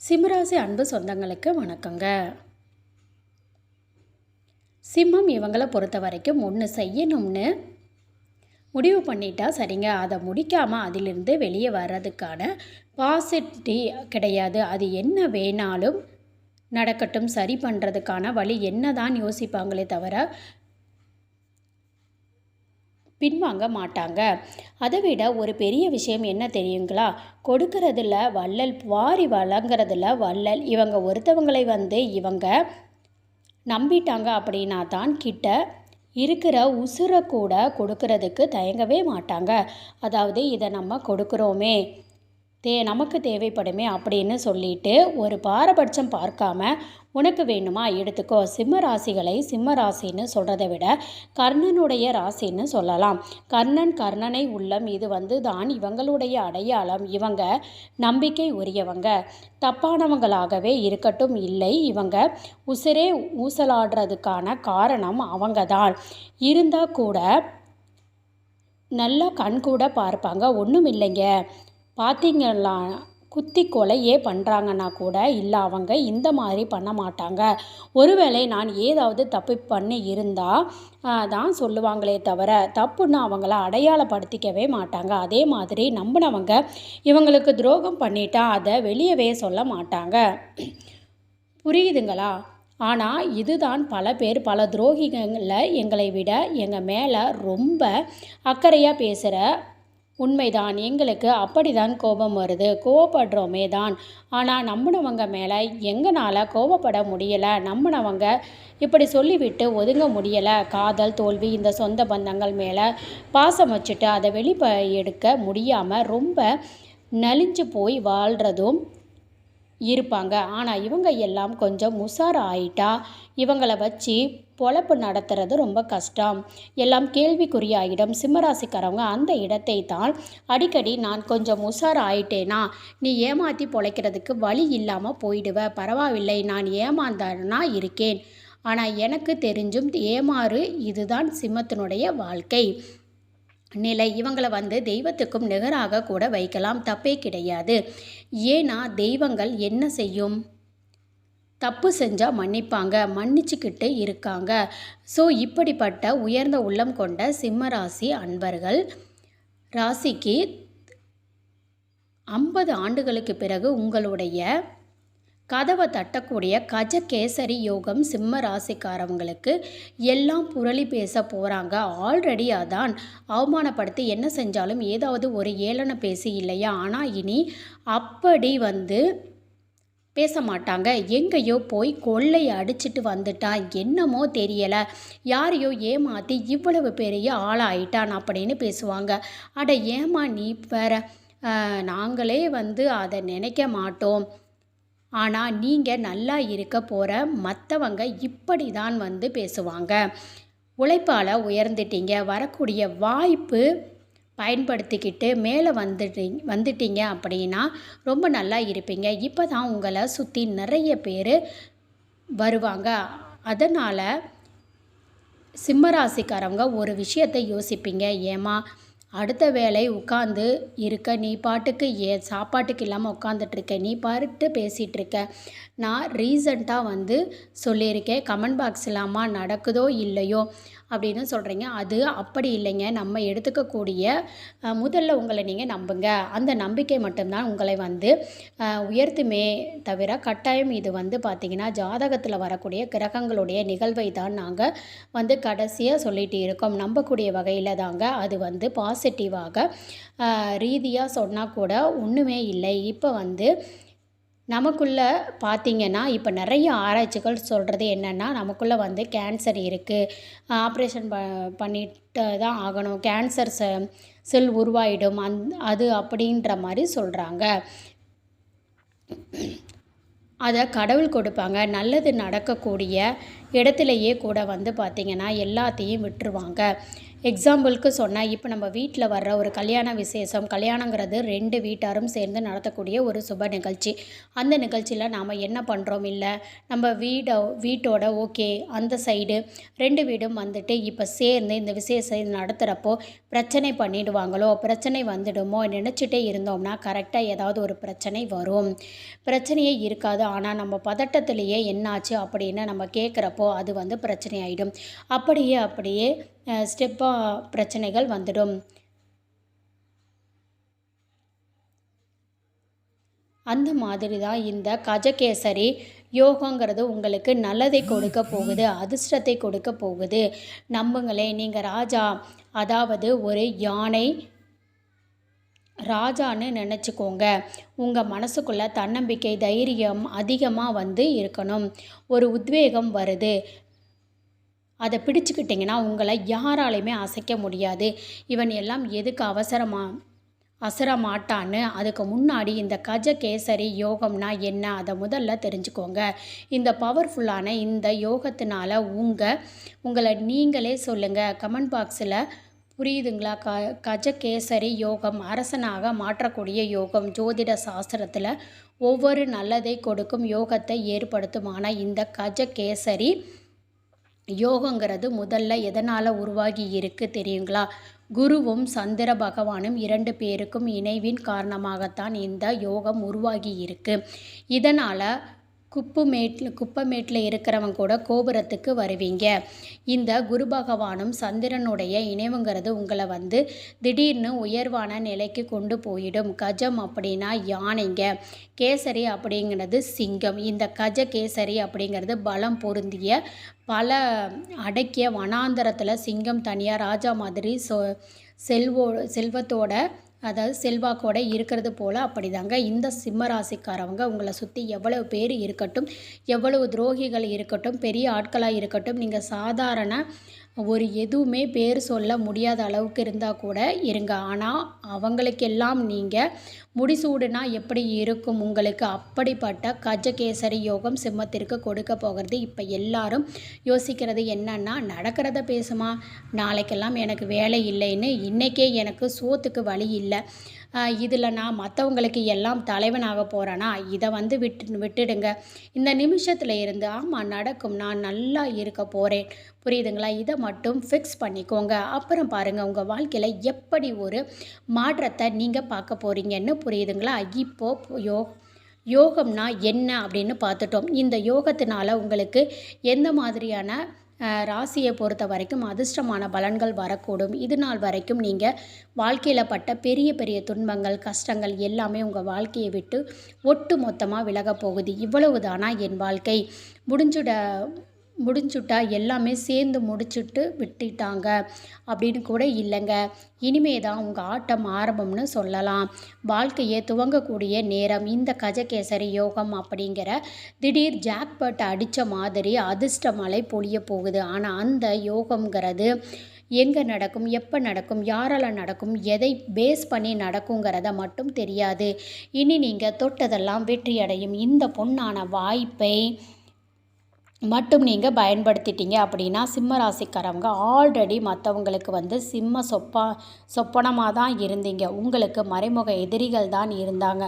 சிம்மராசி அன்பு சொந்தங்களுக்கு வணக்கங்க. சிம்மம் இவங்களை பொறுத்த வரைக்கும் ஒன்று செய்யணும்னு முடிவு பண்ணிட்டா சரிங்க. அதை முடிக்காமல் அதிலிருந்து வெளியே வர்றதுக்கான பாசிட்டி கிடையாது. அது என்ன வேணாலும் நடக்கட்டும். சரி பண்ணுறதுக்கான வழி என்ன தான் யோசிப்பாங்களே தவிர பின்வாங்க மாட்டாங்க. அதை விட ஒரு பெரிய விஷயம் என்ன தெரியுங்களா? கொடுக்கறதுல வள்ளல் வாரி வழங்குறதுல வள்ளல். இவங்க ஒருத்தவங்களை வந்து இவங்க நம்பிட்டாங்க அப்படின்னா தான் கிட்ட இருக்கிற உசுரை கூட கொடுக்கறதுக்கு தயங்கவே மாட்டாங்க. அதாவது இதை நம்ம கொடுக்குறோமே. தே நமக்கு தேவைப்படுமே அப்படின்னு சொல்லிட்டு ஒரு பாரபட்சம் பார்க்காம உனக்கு வேணுமா எடுத்துக்கோ. சிம்ம ராசிகளை சிம்ம ராசின்னு சொல்கிறத விட கர்ணனுடைய ராசின்னு சொல்லலாம். கர்ணன் கர்ணனை உள்ளம் இது வந்து தான் இவங்களுடைய அடையாளம். இவங்க நம்பிக்கை உரியவங்க. தப்பானவங்களாகவே இருக்கட்டும் இல்லை இவங்க உசிரே ஊசலாடுறதுக்கான காரணம் அவங்க தான் இருந்தால் கூட நல்லா கண் கூட பார்ப்பாங்க. ஒன்றும் இல்லைங்க. பார்த்தீங்களா குத்தி கொலையே பண்ணுறாங்கன்னா கூட இல்லை அவங்க இந்த மாதிரி பண்ண மாட்டாங்க. ஒருவேளை நான் ஏதாவது தப்பு பண்ணி இருந்தால் தான் சொல்லுவாங்களே தவிர தப்புன்னு அவங்கள அடையாளப்படுத்திக்கவே மாட்டாங்க. அதே மாதிரி நம்பினவங்க இவங்களுக்கு துரோகம் பண்ணிட்டா அதை வெளியவே சொல்ல மாட்டாங்க. புரியுதுங்களா? ஆனால் இதுதான் பல பேர் பல துரோகிகளில் எங்களை விட எங்கள் மேலே ரொம்ப அக்கறையாக பேசுகிற உண்மைதான் எங்களுக்கு அப்படிதான் கோபம் வருது. கோவப்படுறோமே தான். ஆனால் நம்பினவங்க மேலே எங்களால் கோபப்பட முடியலை. நம்பினவங்க இப்படி சொல்லிவிட்டு ஒதுங்க முடியலை. காதல் தோல்வி இந்த சொந்த பந்தங்கள் மேலே பாசம் வச்சுட்டு அதை வெளிப்ப எடுக்க முடியாமல் ரொம்ப நலிஞ்சு போய் வாழ்கிறதும் இருப்பாங்க. ஆனால் இவங்க எல்லாம் கொஞ்சம் உஷார் ஆயிட்டா இவங்களை வச்சு பொழப்பு நடத்துறது ரொம்ப கஷ்டம். எல்லாம் கேள்விக்குறியாயிடும். சிம்மராசிக்காரவங்க அந்த இடத்தை தான் அடிக்கடி நான் கொஞ்சம் உஷார் ஆயிட்டேனா நீ ஏமாற்றி பொழைக்கிறதுக்கு வழி இல்லாமல் போயிடுவ. பரவாயில்லை நான் ஏமாந்தானா இருக்கேன். ஆனால் எனக்கு தெரிஞ்சும் ஏமாறு இதுதான் சிம்மத்தினுடைய வாழ்க்கை. நிலை இவங்களை வந்து தெய்வத்துக்கும் நிகராக கூட வைக்கலாம். தப்பே கிடையாது. ஏன்னா தெய்வங்கள் என்ன செய்யும்? தப்பு செஞ்சால் மன்னிப்பாங்க மன்னிச்சுக்கிட்டு இருக்காங்க. ஸோ இப்படிப்பட்ட உயர்ந்த உள்ளம் கொண்ட சிம்ம ராசி அன்பர்கள் ராசிக்கு ஐம்பது ஆண்டுகளுக்கு பிறகு உங்களுடைய கதவை தட்டக்கூடிய கஜகேசரி யோகம் சிம்ம ராசிக்காரவங்களுக்கு எல்லாம் புரளி பேச போகிறாங்க ஆல்ரெடி அதான் அவமானப்படுத்தி என்ன செஞ்சாலும் ஏதாவது ஒரு ஏளனை பேசி இல்லையா? ஆனால் இனி அப்படி வந்து பேச மாட்டாங்க. எங்கேயோ போய் கொள்ளை அடிச்சிட்டு வந்துட்டான் என்னமோ தெரியலை. யாரையோ ஏமாற்றி இவ்வளவு பெரிய ஆளாயிட்டான் அப்படின்னு பேசுவாங்க. அட ஏமா நீ வேற நாங்களே வந்து அதை நினைக்க மாட்டோம். ஆனால் நீங்கள் நல்லா இருக்க போகிற மற்றவங்க இப்படி தான் வந்து பேசுவாங்க. உழைப்பால் உயர்ந்துட்டீங்க. வரக்கூடிய வாய்ப்பு பயன்படுத்திக்கிட்டு மேலே வந்துட்டீங்க வந்துட்டீங்க அப்படின்னா ரொம்ப நல்லா இருப்பீங்க. இப்போ தான் உங்களை சுற்றி நிறைய பேர் வருவாங்க. அதனால் சிம்மராசிக்காரவங்க ஒரு விஷயத்தை யோசிப்பீங்க. ஏமா அடுத்த வேலை உட்காந்து இருக்க நீ பாட்டுக்கு ஏ சாப்பாட்டுக்கு இல்லாமல் உட்காந்துட்ருக்க நீ பாட்டு பேசிகிட்ருக்க நான் ரீசண்டாக வந்து சொல்லியிருக்கேன் கமெண்ட் பாக்ஸ் இல்லாமல் நடக்குதோ இல்லையோ அப்படின்னு சொல்கிறீங்க அது அப்படி இல்லைங்க. நம்ம எடுத்துக்கக்கூடிய முதல்ல உங்களை நீங்கள் நம்புங்க. அந்த நம்பிக்கை மட்டும்தான் உங்களை வந்து உயர்த்துமே தவிர கட்டாயம் இது வந்து பார்த்திங்கன்னா ஜாதகத்தில் வரக்கூடிய கிரகங்களுடைய நிகழ்வை தான் நாங்கள் வந்து கடைசியாக சொல்லிகிட்டு இருக்கோம். நம்பக்கூடிய வகையில் தாங்க அது வந்து பாசிட்டிவாக ரீதியாக சொன்னால் கூட ஒன்றுமே இல்லை. இப்போ வந்து நமக்குள்ளே பார்த்திங்கன்னா இப்போ நிறைய ஆராய்ச்சிகள் சொல்கிறது என்னென்னா நமக்குள்ளே வந்து கேன்சர் இருக்குது ஆப்ரேஷன் ப பண்ணிட்டு தான் ஆகணும். கேன்சர் செ செல் உருவாயிடும். அந் அது அப்படின்ற மாதிரி சொல்கிறாங்க அதை கடவுள் கொடுப்பாங்க. நல்லது நடக்கக்கூடிய இடத்துலையே கூட வந்து பார்த்திங்கன்னா எல்லாத்தையும் விட்டுருவாங்க. எக்ஸாம்பிளுக்கு சொன்னால் இப்போ நம்ம வீட்டில் வர்ற ஒரு கல்யாண விசேஷம் கல்யாணங்கிறது ரெண்டு வீட்டாரும் சேர்ந்து நடத்தக்கூடிய ஒரு சுப நிகழ்ச்சி. அந்த நிகழ்ச்சியில் நாம் என்ன பண்ணுறோம் இல்லை? நம்ம வீடோ வீட்டோட ஓகே அந்த சைடு ரெண்டு வீடும் வந்துட்டு இப்போ சேர்ந்து இந்த விசேஷம் நடத்துகிறப்போ பிரச்சனை பண்ணிடுவாங்களோ பிரச்சனை வந்துடுமோ நினச்சிட்டே இருந்தோம்னா கரெக்டாக ஏதாவது ஒரு பிரச்சனை வரும். பிரச்சனையே இருக்காது. ஆனால் நம்ம பதட்டத்திலேயே என்னாச்சு அப்படின்னு நம்ம கேட்குறப்போ அது வந்து பிரச்சனை ஆகிடும் அப்படியே அப்படியே ஸ்டெப்பாக பிரச்சனைகள் வந்துடும். அந்த மாதிரி தான் இந்த கஜகேசரி யோகங்கிறது உங்களுக்கு நல்லதை கொடுக்க போகுது அதிர்ஷ்டத்தை கொடுக்க போகுது. நம்புங்களே நீங்கள் ராஜா அதாவது ஒரு யானை ராஜான்னு நினச்சிக்கோங்க. உங்கள் மனசுக்குள்ளே தன்னம்பிக்கை தைரியம் அதிகமாக வந்து இருக்கணும். ஒரு உத்வேகம் வருது. அதை பிடிச்சிக்கிட்டிங்கன்னா உங்களை யாராலையுமே அசைக்க முடியாது. இவன் எல்லாம் எதுக்கு அவசரமா அசரமாட்டான்னு அதுக்கு முன்னாடி இந்த கஜ கேசரி யோகம்னா என்ன அதை முதல்ல தெரிஞ்சுக்கோங்க. இந்த பவர்ஃபுல்லான இந்த யோகத்தினால உங்கள் உங்களை நீங்களே சொல்லுங்கள் கமெண்ட் பாக்ஸில் புரியுதுங்களா? க கஜகேசரி யோகம் அரசனாக மாற்றக்கூடிய யோகம் ஜோதிட சாஸ்திரத்தில் ஒவ்வொரு நல்லதை கொடுக்கும் யோகத்தை ஏற்படுத்துமான இந்த கஜகேசரி யோகங்கிறது முதல்ல எதனால் உருவாகி இருக்கு தெரியுங்களா? குருவும் சந்திர பகவானும் இரண்டு பேருக்கும் இணைவின் காரணமாகத்தான் இந்த யோகம் உருவாகி இருக்கு. இதனால் குப்புமேட்டில் குப்பமேட்டில் இருக்கிறவங்க கூட கோபுரத்துக்கு வருவீங்க. இந்த குரு பகவானும் சந்திரனுடைய இணைவுங்கிறது உங்களை வந்து திடீர்னு உயர்வான நிலைக்கு கொண்டு போயிடும். கஜம் அப்படின்னா யானைங்க. கேசரி அப்படிங்கிறது சிங்கம். இந்த கஜ கேசரி அப்படிங்கிறது பலம் பொருந்திய பல அடக்கிய வனாந்தரத்தில் சிங்கம் தனியாக ராஜா மாதிரி சொ செல்வோ செல்வத்தோட அதாவது செல்வாக்கோட இருக்கிறது போல் அப்படிதாங்க. இந்த சிம்ம ராசிக்காரவங்க உங்களை சுற்றி எவ்வளவு பேர் இருக்கட்டும் எவ்வளவு துரோகிகள் இருக்கட்டும் பெரிய ஆட்களாக இருக்கட்டும் நீங்கள் சாதாரண ஒரு எதுவுமே பேர் சொல்ல முடியாத அளவுக்கு இருந்தால் கூட இருங்க. ஆனால் அவங்களுக்கெல்லாம் நீங்கள் முடிசூடுனா எப்படி இருக்கும்? உங்களுக்கு அப்படிப்பட்ட கஜகேசரி யோகம் சிம்மத்திற்கு கொடுக்க போகிறது. இப்போ எல்லாரும் யோசிக்கிறது என்னன்னா நடக்கிறத பேசுமா? நாளைக்கெல்லாம் எனக்கு வேலை இல்லைன்னு இன்றைக்கே எனக்கு சோத்துக்கு வழி இல்லை. இதில் நான் மற்றவங்களுக்கு எல்லாம் தலைவனாக போகிறேன்னா இதை வந்து விட்டு விட்டுடுங்க. இந்த நிமிஷத்தில் இருந்து ஆமாம் நடக்கும் நான் நல்லா இருக்க போகிறேன் புரியுதுங்களா? இதை மட்டும் ஃபிக்ஸ் பண்ணிக்கோங்க. அப்புறம் பாருங்கள் உங்கள் வாழ்க்கையில் எப்படி ஒரு மாற்றத்தை நீங்கள் பார்க்க போகிறீங்கன்னு புரியுதுங்களா? இப்போது யோ யோகம்னா என்ன அப்படின்னு பார்த்துட்டோம். இந்த யோகத்தினால உங்களுக்கு எந்த மாதிரியான ராசியை பொறுத்த வரைக்கும் அதிர்ஷ்டமான பலன்கள் வரக்கூடும். இது நாள் வரைக்கும் நீங்கள் வாழ்க்கையில் பட்ட பெரிய பெரிய துன்பங்கள் கஷ்டங்கள் எல்லாமே உங்கள் வாழ்க்கையை விட்டு ஒட்டு மொத்தமாக விலக போகுது. இவ்வளவு தானா என் வாழ்க்கை? முடிஞ்சுட முடிஞ்சுட்டா எல்லாமே சேர்ந்து முடிச்சுட்டு விட்டுட்டாங்க. அப்படின்னு கூட இல்லைங்க. இனிமே தான் உங்கள் ஆட்டம் ஆரம்பம்னு சொல்லலாம். வாழ்க்கையை துவங்கக்கூடிய நேரம். இந்த கஜகேசரி யோகம் அப்படிங்கிற திடீர் ஜாக்பட் அடித்த மாதிரி அதிர்ஷ்ட மலை பொழிய போகுது. ஆனால் அந்த யோகம்ங்கிறது எங்கே நடக்கும் எப்போ நடக்கும் யாரால் நடக்கும் எதை பேஸ் பண்ணி நடக்குங்கிறத மட்டும் தெரியாது. இனி நீங்கள் தொட்டதெல்லாம் வெற்றியடையும். இந்த பொண்ணான வாய்ப்பை மட்டும் நீங்கள் பயன்படுத்திட்டீங்க அப்படின்னா சிம்ம ராசிக்காரவங்க ஆல்ரெடி மற்றவங்களுக்கு வந்து சிம்ம சொப்பா சொப்பனமாக தான் இருந்தீங்க. உங்களுக்கு மறைமுக எதிரிகள் தான் இருந்தாங்க.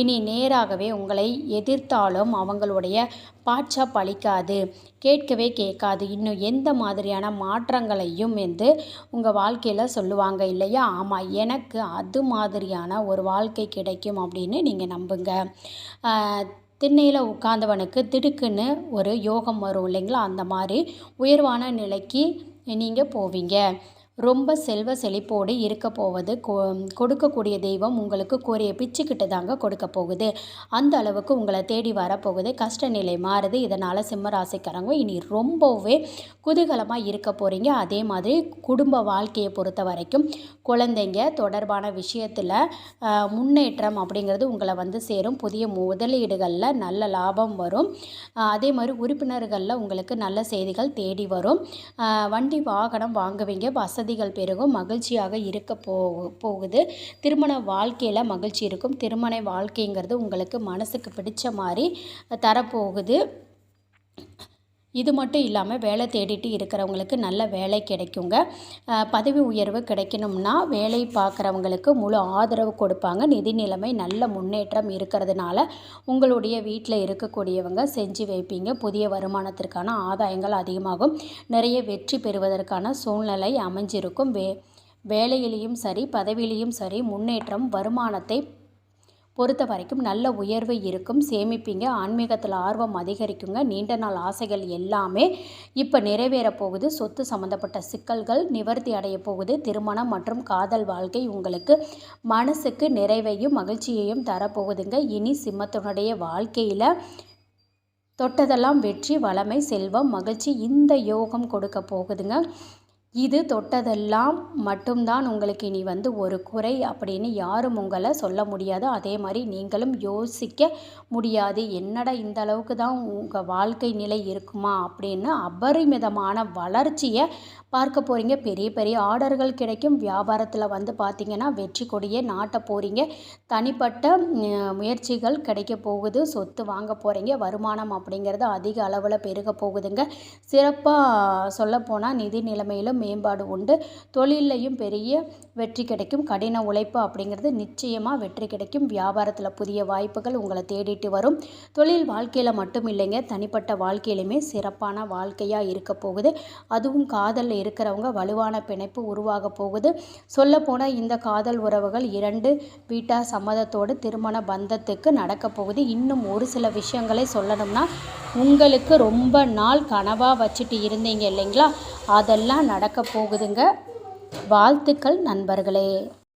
இனி நேராகவே உங்களை எதிர்த்தாலும் அவங்களுடைய பாட்சா பழிக்காது. கேட்கவே கேட்காது. இன்னும் எந்த மாதிரியான மாற்றங்களையும் வந்து உங்கள் வாழ்க்கையில் சொல்லுவாங்க இல்லையா? ஆமாம் எனக்கு அது மாதிரியான ஒரு வாழ்க்கை கிடைக்கும் அப்படின்னு நீங்கள் நம்புங்க. திண்ணையில் உட்காந்தவனுக்கு திடுக்குன்னு ஒரு யோகம் வரும் இல்லைங்களா? அந்த மாதிரி உயர்வான நிலைக்கு நீங்கள் போவீங்க. ரொம்ப செல்வ செழிப்போடு இருக்க போவது கொடுக்கக்கூடிய தெய்வம் உங்களுக்கு கோரிய பிச்சுக்கிட்டு தாங்க கொடுக்க போகுது. அந்த அளவுக்கு உங்களை தேடி வரப்போகுது கஷ்ட நிலை மாறுது. இதனால் சிம்ம ராசிக்காரங்க இனி ரொம்பவே குதூகலமாக இருக்க போகிறீங்க அதே மாதிரி குடும்ப வாழ்க்கையை பொறுத்த வரைக்கும் குழந்தைங்க தொடர்பான விஷயத்தில் முன்னேற்றம் அப்படிங்கிறது உங்களை வந்து சேரும். புதிய முதலீடுகளில் நல்ல லாபம் வரும். அதே மாதிரி உறுப்பினர்களில் உங்களுக்கு நல்ல செய்திகள் தேடி வரும். வண்டி வாகனம் வாங்குவீங்க. வசதி வசதிகள் பெருகும் மகிழ்ச்சியாக இருக்க போ போகுது. திருமண வாழ்க்கையில் மகிழ்ச்சி இருக்கும். திருமண வாழ்க்கைங்கிறது உங்களுக்கு மனசுக்கு பிடிச்ச மாதிரி தரப்போகுது. இது மட்டும் இல்லாமல் வேலை தேடிட்டு இருக்கிறவங்களுக்கு நல்ல வேலை கிடைக்குங்க. பதவி உயர்வு கிடைக்கணும்னா வேலை பார்க்குறவங்களுக்கு முழு ஆதரவு கொடுப்பாங்க. நிதி நிலைமை நல்ல முன்னேற்றம் இருக்கிறதுனால உங்களுடைய வீட்டில் இருக்கக்கூடியவங்க செஞ்சு வைப்பீங்க. புதிய வருமானத்திற்கான ஆதாயங்கள் அதிகமாகும். நிறைய வெற்றி பெறுவதற்கான சூழ்நிலை அமைஞ்சிருக்கும். வே வேலையிலையும் சரி பதவியிலையும் சரி முன்னேற்றம் வருமானத்தை பொறுத்த வரைக்கும் நல்ல உயர்வு இருக்கும். சேமிப்பீங்க. ஆன்மீகத்தில் ஆர்வம் அதிகரிக்குங்க. நீண்ட நாள் ஆசைகள் எல்லாமே இப்போ நிறைவேற போகுது. சொத்து சம்மந்தப்பட்ட சிக்கல்கள் நிவர்த்தி அடைய போகுது. திருமணம் மற்றும் காதல் வாழ்க்கை உங்களுக்கு மனசுக்கு நிறைவையும் மகிழ்ச்சியையும் தரப்போகுதுங்க. இனி சிம்மத்தினுடைய வாழ்க்கையில் தொட்டதெல்லாம் வெற்றி வளமை செல்வம் மகிழ்ச்சி இந்த யோகம் கொடுக்க போகுதுங்க. இது தொட்டதெல்லாம் மட்டும்தான் உங்களுக்கு இனி வந்து ஒரு குறை அப்படின்னு யாரும் உங்களை சொல்ல முடியாது. அதே மாதிரி நீங்களும் யோசிக்க முடியாது. என்னடா இந்த அளவுக்கு தான் உங்கள் வாழ்க்கை நிலை இருக்குமா அப்படின்னு அபரிமிதமான வளர்ச்சியை பார்க்க போகிறீங்க பெரிய பெரிய ஆர்டர்கள் கிடைக்கும். வியாபாரத்தில் வந்து பார்த்தீங்கன்னா வெற்றி கொடியே நாட்ட போகிறீங்க தனிப்பட்ட முயற்சிகள் கிடைக்க போகுது. சொத்து வாங்க போகிறீங்க வருமானம் அப்படிங்கிறது அதிக அளவில் பெருக போகுதுங்க. சிறப்பாக சொல்லப்போனால் நிதி நிலைமையிலும் மேம்பாடு உண்டு. தொழிலையும் பெரிய வெற்றி கிடைக்கும். கடின உழைப்பு அப்படிங்கிறது நிச்சயமாக வெற்றி கிடைக்கும். வியாபாரத்தில் புதிய வாய்ப்புகள் உங்களை தேடிட்டு வரும். தொழில் வாழ்க்கையில் மட்டும் இல்லைங்க. தனிப்பட்ட வாழ்க்கையிலுமே சிறப்பான வாழ்க்கையாக இருக்க போகுது. அதுவும் காதல் இருக்கிறவங்க வலுவான பிணைப்பு உருவாக போகுது. சொல்லப்போனால் இந்த காதல் உறவுகள் இரண்டு வீட்டார் சம்மதத்தோடு திருமண பந்தத்துக்கு நடக்க போகுது. இன்னும் ஒரு சில விஷயங்களை சொல்லணும்னா உங்களுக்கு ரொம்ப நாள் கனவாக வச்சுட்டு இருந்தீங்க இல்லைங்களா? அதெல்லாம் நடக்க போகுதுங்க. வாழ்த்துக்கள் நண்பர்களே.